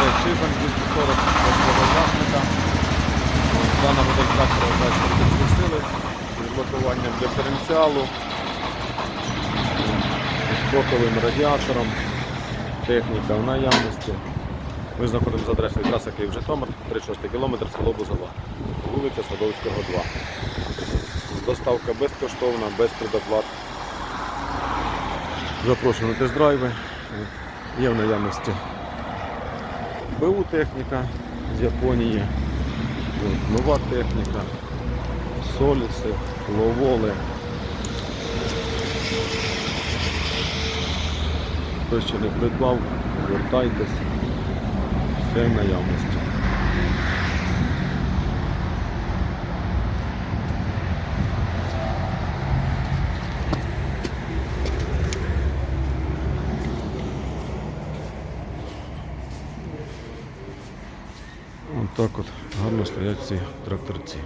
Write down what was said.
Шифен 240 свого власника. Дана модель трактора кінські сили з блокуванням диференціалу, з боковим радіатором, техніка в наявності. Ми знаходимося за адресою траса Київ-Житомир, 36 км, село Бузова, вулиця Садовського, 2. Доставка безкоштовна, без предоплат. Запрошую на тест-драйви. Є в наявності БУ техніка з Японії, нова техніка, соліси, ловоли. Хто ще не придбав, звертайтесь, все наявності. Ось так от гарно стоять ці тракторці.